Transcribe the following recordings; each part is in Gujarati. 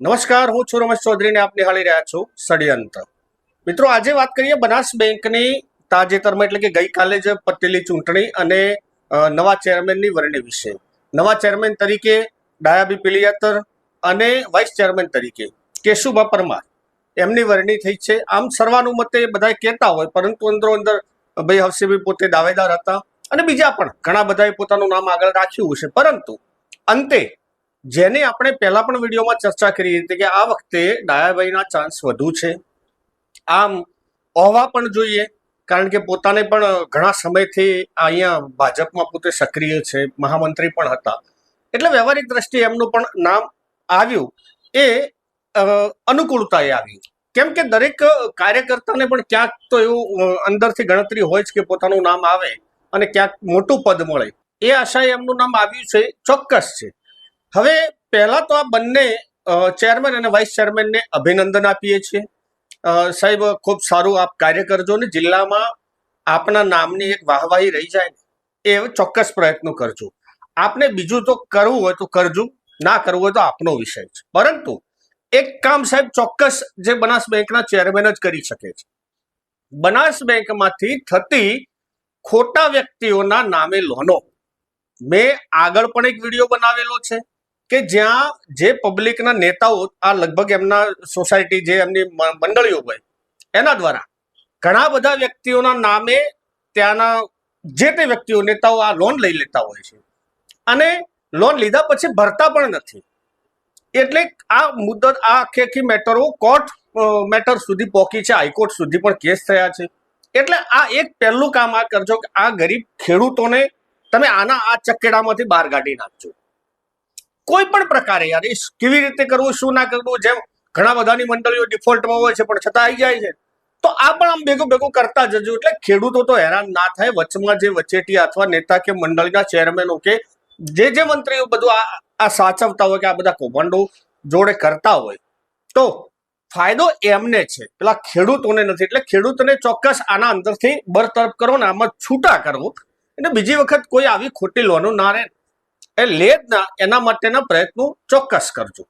નમસ્કાર, હું છું રમેશ ચૌધરીને આપ નિહાળી રહ્યા છું ષડયંત્ર. મિત્રો, આજે વાત કરીએ બનાસ બેંકની તાજેતરમાં, એટલે કે ગઈકાલે જ પટેલી ચૂંટણી અને નવા ચેરમેનની વરણી વિશે. નવા ચેરમેન તરીકે ડાયાબી પિલિયાતર અને વાઇસ ચેરમેન તરીકે કેશુભા પરમાર. એમની વરણી થઈ છે. આમ સર્વાનુમતે બધા કહેતા હોય, પરંતુ અંદરો અંદર ભાઈ હર્ષભાઈ પોતે દાવેદાર હતા અને બીજા પણ ઘણા બધાએ પોતાનું નામ આગળ રાખ્યું છે પરંતુ અંતે જેની આપણે પહેલા પણ વિડીયોમાં ચર્ચા કરી હતી કે આ વખતે ડાયાભાઈના ચાન્સ વધુ છે. આમ હોવા પણ જોઈએ, કારણ કે પોતાને પણ ઘણા સમયથી અહીંયા ભાજપમાં પોતે સક્રિય છે, મહામંત્રી પણ હતા. એટલે વ્યવહારિક દ્રષ્ટિએ એમનું પણ નામ આવ્યું. એ અનુકૂળતાએ આવ્યું. કેમ કે દરેક કાર્યકર્તાને પણ ક્યાંક તો એવું અંદરથી ગણતરી હોય જ કે પોતાનું નામ આવે અને ક્યાંક મોટું પદ મળે. એ આશાએ એમનું નામ આવ્યું છે, ચોક્કસ છે. હવે પહેલા તો આ બંને ચેરમેન અને વાઇસ ચેરમેનને અભિનંદન આપીએ છીએ. સાહેબ, ખૂબ સારું આપ કાર્ય કરજો ને જિલ્લામાં આપના નામની એક વાહવાહી રહી જાય ને, એ ચોક્કસ પ્રયત્નો કરજો. આપને બીજું તો કરવું હોય તો કરજો, ના કરવું હોય તો આપનો વિષય છે. પરંતુ એક કામ સાહેબ ચોક્કસ જે બનાસ બેંકના ચેરમેન જ કરી શકે છે. બનાસ બેંકમાંથી થતી ખોટા વ્યક્તિઓના નામે લોનો. મેં આગળ પણ એક વીડિયો બનાવેલો છે. કે જ્યાં જે પબ્લિકના નેતાઓ આ લગભગ એમના સોસાયટી જે એમની મંડળીઓ હોય, એના દ્વારા ઘણા બધા વ્યક્તિઓના નામે ત્યાંના જે તે વ્યક્તિઓ, નેતાઓ આ લોન લઈ લેતા હોય છે. અને લોન લીધા પછી ભરતા પણ નથી. એટલે આ મુદ્દત, આ આખી આખી મેટરો કોર્ટ મેટર સુધી પહોંચી છે, હાઈકોર્ટ સુધી પણ કેસ થયા છે. એટલે આ એક પહેલું કામ આ કરજો કે આ ગરીબ ખેડૂતોને તમે આના આ ચકેડામાંથી બહાર કાઢી નાખજો. કોઈ પણ પ્રકારે યાર, એ કેવી રીતે કરવું, શું ના કરવું, જેમ ઘણા બધાની મંડળીઓ ડિફોલ્ટમાં હોય છે, પણ છતાં આવી જાય છે. તો આ પણ આમ ભેગું ભેગું કરતા જજો. એટલે ખેડૂતો તો હેરાન ના થાય, વચમાં જે વચેટિયા અથવા નેતા કે મંડળીના ચેરમેનો કે જે જે મંત્રીઓ બધું આ આ સાચવતા હોય કે આ બધા કૌભાંડો જોડે કરતા હોય. તો ફાયદો એમને છે. પેલા ખેડૂતોને નથી, એટલે ખેડૂતને ચોક્કસ આના અંદરથી બરતરફ કરો ને આમાં છૂટા કરવો એટલે બીજી વખત કોઈ આવી ખોટી લોનો ના રહે. એ લેદના એના માટેના પ્રયત્નો ચોક્કસ કરજો.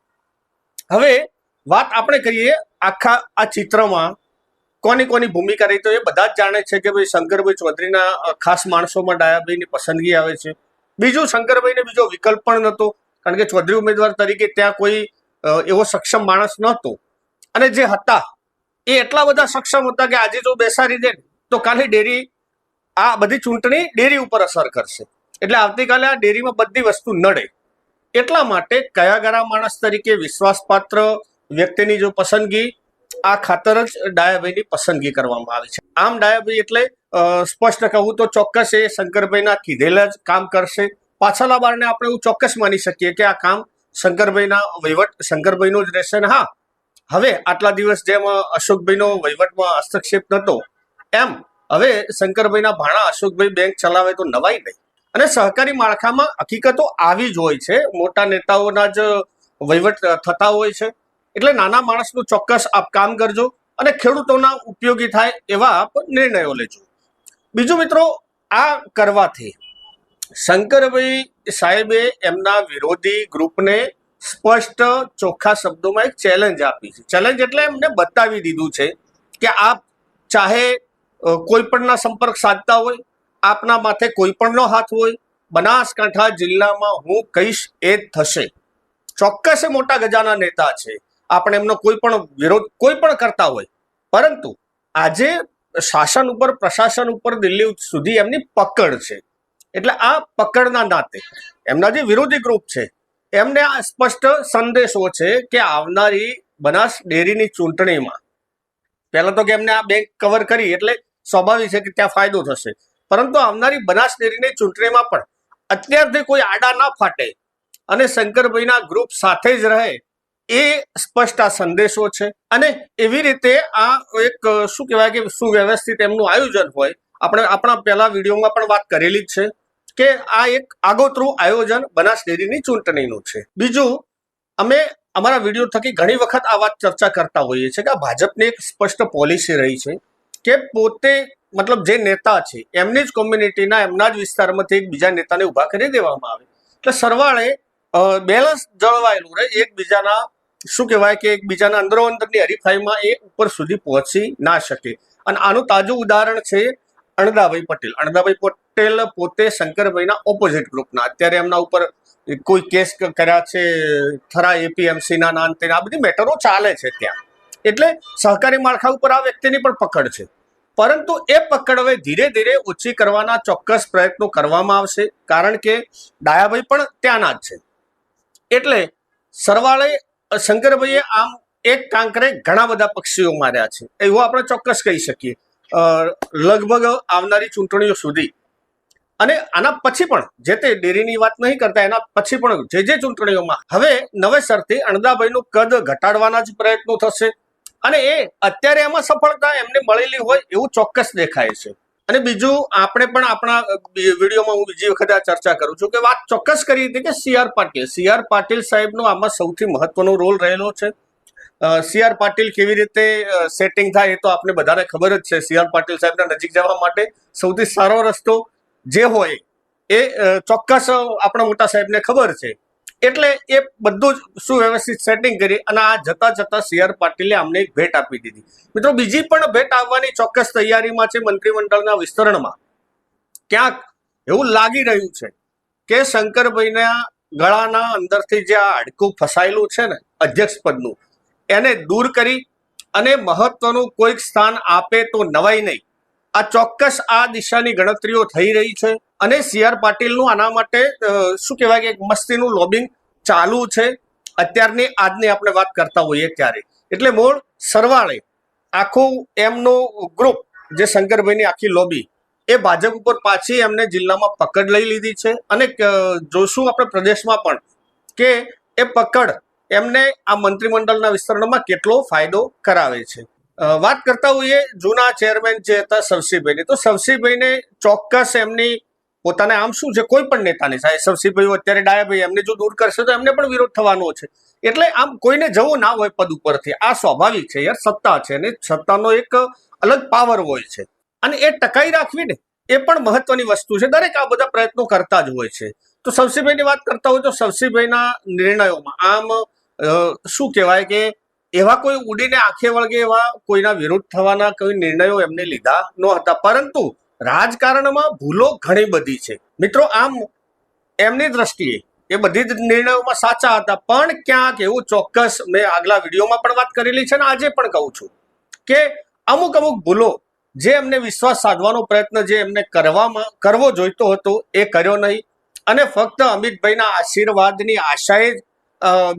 હવે વાત આપણે કરીએ આખા આ ચિત્રમાં કોની કોની ભૂમિકા રહી તો એ બધા જ જાણે છે કે ભાઈ શંકરભાઈ ચૌધરીના ખાસ માણસોમાં ડાયાભાઈની પસંદગી આવે છે. બીજું શંકરભાઈને બીજો વિકલ્પ પણ નહોતો, કારણ કે ચૌધરી ઉમેદવાર તરીકે ત્યાં કોઈ એવો સક્ષમ માણસ નહોતો. અને જે હતા, એ એટલા બધા સક્ષમ હતા કે આજે જો બેસાડી દે તો કાલે ડેરી, આ બધી ચૂંટણી ડેરી ઉપર અસર કરશે. એટલે આવતીકાલે આ ડેરીમાં બધી વસ્તુ નડે. એટલા માટે કયા ગરા માણસ તરીકે વિશ્વાસપાત્ર વ્યક્તિની જો પસંદગી, આ ખાતર જ ડાયાભાઈની પસંદગી કરવામાં આવી છે. આમ ડાયાભાઈ એટલે સ્પષ્ટ કહું તો ચોક્કસ એ શંકરભાઈના કીધેલા જ કામ કરશે. પાછળના બારને આપણે એવું ચોક્કસ માની શકીએ કે આ કામ શંકરભાઈના વહીવટ, શંકરભાઈનો જ રહેશે ને હા. હવે આટલા દિવસ જેમ અશોકભાઈનો વહીવટમાં હસ્તક્ષેપ નહોતો એમ હવે શંકરભાઈના ભાણા અશોકભાઈ બેંક ચલાવે તો નવાઈ નહીં. અને સહકારી માળખામાં હકીકતો આવી જ હોય છે. મોટા નેતાઓના જ વહીવટ થતા હોય છે. એટલે નાના માણસનું ચોક્કસ આપ કામ કરજો અને ખેડૂતોના ઉપયોગી થાય એવા આપ નિર્ણયો લેજો. બીજું મિત્રો, આ કરવાથી શંકરભાઈ સાહેબે એમના વિરોધી ગ્રુપને સ્પષ્ટ ચોખ્ખા શબ્દોમાં એક ચેલેન્જ આપી છે. ચેલેન્જ એટલે એમને બતાવી દીધું છે કે આપ ચાહે કોઈ પણના સંપર્ક સાધતા હોય આપના માથે કોઈ પણનો હાથ હોય, બનાસકાંઠા જિલ્લામાં હું કહીશ એ થશે. ચોક્કસ મોટા ગજાના નેતા છે. આપણે એમનો કોઈ પણ વિરોધ, કોઈ પણ કરતા હોય. પરંતુ આજે શાસન ઉપર, પ્રશાસન ઉપર દિલ્હી સુધી એમની પકડ છે. એટલે આ પકડના નાતે એમના જે વિરોધી ગ્રુપ છે, એમને આ સ્પષ્ટ સંદેશો છે કે આવનારી બનાસ ડેરીની ચૂંટણીમાં, પહેલાં તો કે એમને આ બેંક કવર કરી, એટલે સ્વાભાવિક છે કે ત્યાં ફાયદો થશે. પરંતુ આવનારી બનાસ ડેરીની ચૂંટણીમાં પણ અત્યારથી કોઈ આડા ના ફાટે અને શંકરભાઈના ગ્રુપ સાથે જ રહે એ સ્પષ્ટ આ સંદેશો છે. અને એવી રીતે આ એક, શું કહેવાય કે સુવ્યવસ્થિત એમનું આયોજન હોય, આપણે આપણા પહેલા વિડીયોમાં પણ વાત કરેલી જ છે કે આ એક આગોતરું આયોજન બનાસ ડેરીની ચૂંટણીનું છે. બીજું, અમે અમારા વીડિયો થકી ઘણી વખત આ વાત ચર્ચા કરતા હોઈએ છીએ કે આ ભાજપની એક સ્પષ્ટ પોલિસી રહી છે કે પોતે મતલબ જે નેતા છે, એમની જ કોમ્યુનિટીના એમના જ વિસ્તારમાંથી એક બીજા નેતાને ઊભા કરી દેવામાં આવે. એટલે સરવાળે બેલેન્સ જળવાયેલું રહે, એકબીજાના, શું કહેવાય કે એકબીજાના અંદરો અંદરની હરીફાઈમાં એ ઉપર સુધી પહોંચી ના શકે. અને આનું તાજું ઉદાહરણ છે અણદાભાઈ પટેલ. અણદાભાઈ પટેલ પોતે શંકરભાઈના ઓપોઝિટ ગ્રુપના અત્યારે એમના ઉપર કોઈ કેસ કર્યા છે થરા એપીએમસીના ના તેના, આ બધી મેટરો ચાલે છે ત્યાં. એટલે સહકારી માળખા ઉપર આ વ્યક્તિની પણ પકડ છે. પરંતુ એ પકડ હવે ધીરે ધીરે ઓછી કરવાના ચોક્કસ પ્રયત્નો કરવામાં આવશે, કારણ કે ડાયાભાઈ પણ ત્યાંના જ છે. એટલે સરવાળે, શંકરભાઈએ આમ એક કાંકરે ઘણા બધા પક્ષીઓ માર્યા છે. એવું આપણે ચોક્કસ કહી શકીએ. લગભગ આવનારી ચૂંટણીઓ સુધી. અને આના પછી પણ, જે તે ડેરીની વાત નહીં કરતા, એના પછી પણ જે જે ચૂંટણીઓમાં, હવે નવેસરથી અણદાભાઈનું કદ ઘટાડવાના જ પ્રયત્નો થશે. અને એ અત્યારે એમાં સફળતા એમને મળેલી હોય એવું ચોક્કસ દેખાય છે. અને બીજું, આપણે પણ આપણા વિડીયોમાં હું બીજી વખત આ ચર્ચા કરું છું કે વાત ચોક્કસ કરી હતી કે C R Patil. C R Patil સાહેબનો આમાં સૌથી મહત્વનો રોલ રહેલો છે. સી આર પાટીલ કેવી રીતે સેટિંગ થાય એ તો આપણે બધાને ખબર જ છે. સી આર પાટીલ સાહેબના નજીક જવા માટે સૌથી સારો રસ્તો જે હોય એ ચોક્કસ આપણા મોટા સાહેબને ખબર છે. એટલે એ બધું જ સુવ્યવસ્થિત સેટિંગ કરી અને આ જતા જતા સી આર પાટીલે અમને એક ભેટ આપી દીધી. મિત્રો, બીજી પણ ભેટ આવવાની ચોક્કસ તૈયારીમાં છે મંત્રીમંડળના વિસ્તરણમાં. ક્યાંક એવું લાગી રહ્યું છે કે શંકરભાઈના ગળાના અંદરથી જે આ હાડકું ફસાયેલું છે ને, અધ્યક્ષ પદનું, એને દૂર કરી અને મહત્વનું કોઈક સ્થાન આપે તો નવાઈ નહીં. આ ચોક્કસ આ દિશાની ગણતરીઓ થઈ રહી છે. અને સી આર પાટીલનું આના માટે શું કહેવાય કે એક મસ્તીનું લોબિંગ ચાલુ છે. અત્યારની, આજની આપણે વાત કરતા હોઈએ ત્યારે. એટલે મૂળ સરવાળે આખું એમનું ગ્રુપ જે શંકરભાઈની આખી લોબી એ ભાજપ ઉપર પાછી એમને જિલ્લામાં પકડ લઈ લીધી છે. અને જોશું આપણે પ્રદેશમાં પણ કે એ પકડ એમને આ મંત્રીમંડળના વિસ્તરણમાં કેટલો ફાયદો કરાવે છે. વાત કરતા હોઈએ જૂના ચેરમેન જે હતા સવસીભાઈની તો સવસીભાઈને ચોક્કસ એમની પોતાને આમ શું છે? કોઈ પણ નેતાની. સાહેબ સરસીભાઈ અત્યારે ડાયાભાઈ એમને જો દૂર કરશે તો એમને પણ વિરોધ થવાનો છે. એટલે આમ કોઈને જવું ના હોય પદ ઉપરથી, આ સ્વાભાવિક છે યાર, સત્તા છે અને સત્તાનો એક અલગ પાવર હોય છે. અને એ ટકાઈ રાખવી ને, એ પણ મહત્વની વસ્તુ છે. દરેક આ બધા પ્રયત્નો કરતા જ હોય છે. તો સરસીભાઈની વાત કરતા હોય તો સરસીભાઈના નિર્ણયોમાં આમ શું કહેવાય કે એવા કોઈ ઉડીને આંખે વળગે એવા કોઈના વિરુદ્ધ થવાના કોઈ નિર્ણયો એમને લીધા ન હતા પરંતુ રાજકારણમાં ભૂલો ઘણી બધી છે. મિત્રો આમ એમની દ્રષ્ટિએ એ બધી જ નિર્ણયોમાં સાચા હતા પણ ક્યાંક એવું ચોક્કસ મેં આગલા વિડીયોમાં પણ વાત કરેલી છે અને આજે પણ કહું છું કે અમુક અમુક ભૂલો જે એમને વિશ્વાસ સાધવાનો પ્રયત્ન જે એમને કરવામાં કરવો જોઈતો હતો એ કર્યો નહીં. અને ફક્ત અમિતભાઈના આશીર્વાદની આશાએ જ,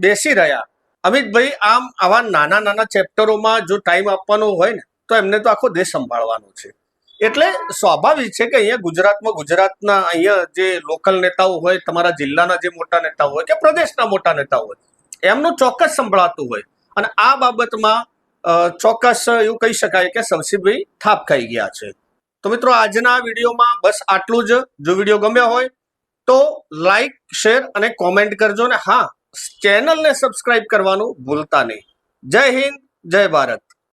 બેસી રહ્યા. અમિતભાઈ આમ આવા નાના નાના ચેપ્ટરોમાં જો ટાઈમ આપવાનો હોય ને તો એમને તો આખો દેશ સંભાળવાનો છે. એટલે સ્વાભાવિક છે કે અહીંયા ગુજરાતમાં ગુજરાતના અહીંયા જે લોકલ નેતાઓ હોય, તમારા જિલ્લાના જે મોટા નેતાઓ હોય કે પ્રદેશના મોટા નેતાઓ હોય, એમનું ચોક્કસ સંભળાતું હોય. અને આ બાબતમાં ચોક્કસ એવું કહી શકાય કે શમશીભાઈ થાપ ખાઈ ગયા છે. તો મિત્રો, આજના વિડીયોમાં બસ આટલું જ. જો વીડિયો ગમ્યો હોય તો લાઈક, શેર અને કોમેન્ટ કરજો ને હા, ચેનલને સબસ્ક્રાઇબ કરવાનું ભૂલતા નહીં. જય હિન્દ, જય ભારત.